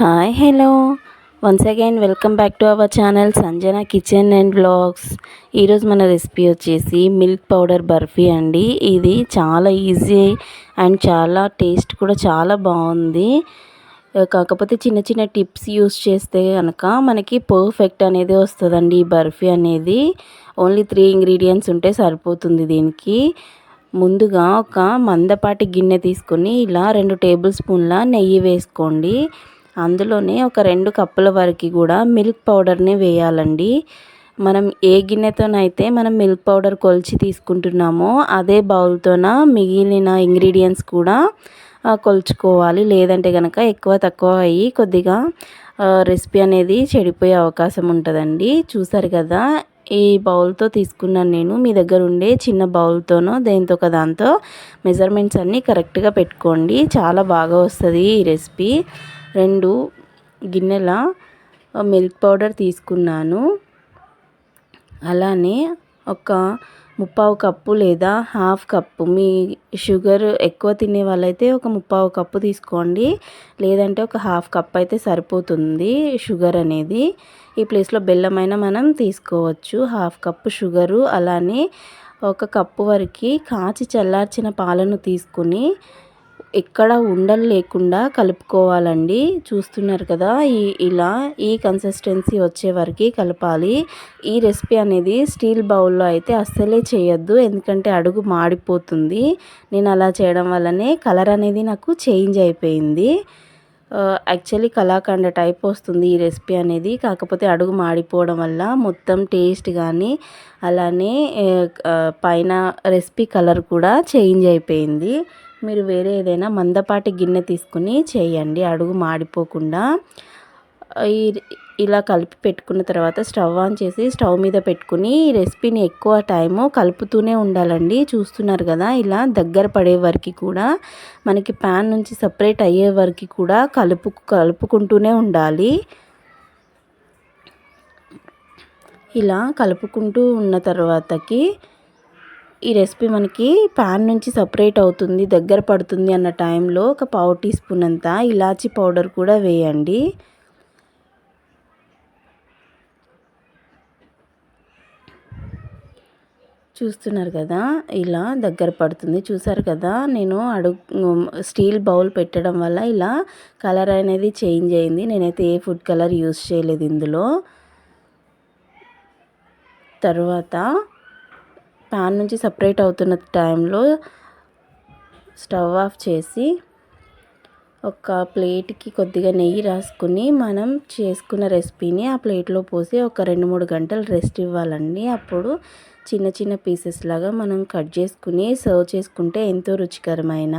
Hi hello. Once again welcome back to our channel Sanjana kitchen and blogs ఈరోజు మన recipe వచ్చేసి milk powder barfi అండి. ఇది చాలా ఈజీ అండ్ చాలా టేస్ట్ కూడా చాలా బాగుంది. కాకపోతే చిన్న చిన్న టిప్స్ యూస్ చేస్తే కనుక మనకి పర్ఫెక్ట్ అనేది వస్తుందండి ఈ బర్ఫీ అనేది. ఓన్లీ త్రీ ఇంగ్రీడియంట్స్ ఉంటే సరిపోతుంది దీనికి. ముందుగా ఒక మందపాటి గిన్నె తీసుకొని ఇలా రెండు టేబుల్ స్పూన్ల నెయ్యి వేసుకోండి. అందులోనే ఒక రెండు కప్పుల వరకు కూడా మిల్క్ పౌడర్ని వేయాలండి. మనం ఏ గిన్నెతోనైతే మనం మిల్క్ పౌడర్ కొలిచి తీసుకుంటున్నామో అదే బౌల్తోన మిగిలిన ఇంగ్రీడియంట్స్ కూడా కొలుచుకోవాలి. లేదంటే కనుక ఎక్కువ తక్కువ అయ్యి కొద్దిగా రెసిపీ అనేది చెడిపోయే అవకాశం ఉంటుందండి. చూసారు కదా ఈ బౌల్తో తీసుకున్నాను నేను మీ దగ్గర ఉండే చిన్న బౌల్తోనో దేంతో ఒక దాంతో మెజర్మెంట్స్ అన్నీ కరెక్ట్గా పెట్టుకోండి. చాలా బాగా వస్తుంది ఈ రెసిపీ. రెండు గిన్నెల మిల్క్ పౌడర్ తీసుకున్నాను. అలానే ఒక ముప్పావు కప్పు లేదా హాఫ్ కప్పు. మీ షుగర్ ఎక్కువ తినే వాళ్ళైతే ఒక ముప్పావు కప్పు తీసుకోండి. లేదంటే ఒక హాఫ్ కప్ అయితే సరిపోతుంది షుగర్ అనేది. ఈ ప్లేస్లో బెల్లమైన మనం తీసుకోవచ్చు. Half cup sugar. అలానే ఒక కప్పు వరకు కాచి చల్లార్చిన పాలను తీసుకుని ఎక్కడ ఉండలు లేకుండా కలుపుకోవాలండి. చూస్తున్నారు కదా ఈ ఇలా ఈ కన్సిస్టెన్సీ వచ్చే వరకు కలపాలి. ఈ రెసిపీ అనేది స్టీల్ బౌల్లో అయితే అస్సలే చేయొద్దు. ఎందుకంటే అడుగు మాడిపోతుంది. నేను అలా చేయడం వల్లనే కలర్ అనేది నాకు చేంజ్ అయిపోయింది. యాక్చువల్లీ కళాఖండ టైప్ వస్తుంది ఈ రెసిపీ అనేది. కాకపోతే అడుగు మాడిపోవడం వల్ల మొత్తం టేస్ట్ కానీ అలానే పైన రెసిపీ కలర్ కూడా చేంజ్ అయిపోయింది. మీరు వేరే ఏదైనా మందపాటి గిన్నె తీసుకుని చేయండి. అడుగు మాడిపోకుండా. ఈ ఇలా కలిపి పెట్టుకున్న తర్వాత స్టవ్ ఆన్ చేసి స్టవ్ మీద పెట్టుకుని ఈ రెసిపీని ఎక్కువ టైము కలుపుతూనే ఉండాలండి. చూస్తున్నారు కదా ఇలా దగ్గర పడే వరకు కూడా మనకి ప్యాన్ నుంచి సపరేట్ అయ్యే వరకు కూడా కలుపు కలుపుకుంటూనే ఉండాలి. ఇలా కలుపుకుంటూ ఉన్న తర్వాతకి ఈ రెసిపీ మనకి ప్యాన్ నుంచి సపరేట్ అవుతుంది దగ్గర పడుతుంది అన్న టైంలో ఒక పావు టీ స్పూన్ అంతా ఇలాచీ పౌడర్ కూడా వేయండి. చూస్తున్నారు కదా ఇలా దగ్గర పడుతుంది. చూసారు కదా నేను అడుగు స్టీల్ బౌల్ పెట్టడం వల్ల ఇలా కలర్ అనేది చేంజ్ అయింది. నేనైతే ఏ ఫుడ్ కలర్ యూస్ చేయలేదు ఇందులో. తర్వాత ప్యాన్ నుంచి సపరేట్ అవుతున్న టైంలో స్టవ్ ఆఫ్ చేసి ఒక ప్లేట్కి కొద్దిగా నెయ్యి రాసుకుని మనం చేసుకున్న రెసిపీని ఆ ప్లేట్లో పోసి ఒక రెండు మూడు గంటలు రెస్ట్ ఇవ్వాలండి. అప్పుడు చిన్న చిన్న పీసెస్ లాగా మనం కట్ చేసుకుని సర్వ్ చేసుకుంటే ఎంతో రుచికరమైన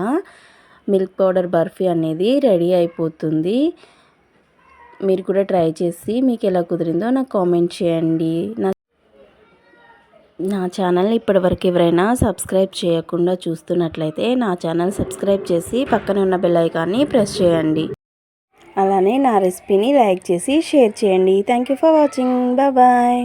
మిల్క్ పౌడర్ బర్ఫీ అనేది రెడీ అయిపోతుంది. మీరు కూడా ట్రై చేసి మీకు ఎలా కుదిరిందో నాకు కామెంట్ చేయండి. నా నా ఛానల్ని ఇప్పటివరకు ఎవరైనా సబ్స్క్రైబ్ చేయకుండా చూస్తున్నట్లయితే నా ఛానల్ సబ్స్క్రైబ్ చేసి పక్కనే ఉన్న బెల్ ఐకాన్ని ప్రెస్ చేయండి. అలానే నా రెసిపీని లైక్ చేసి షేర్ చేయండి. Thank you for watching bye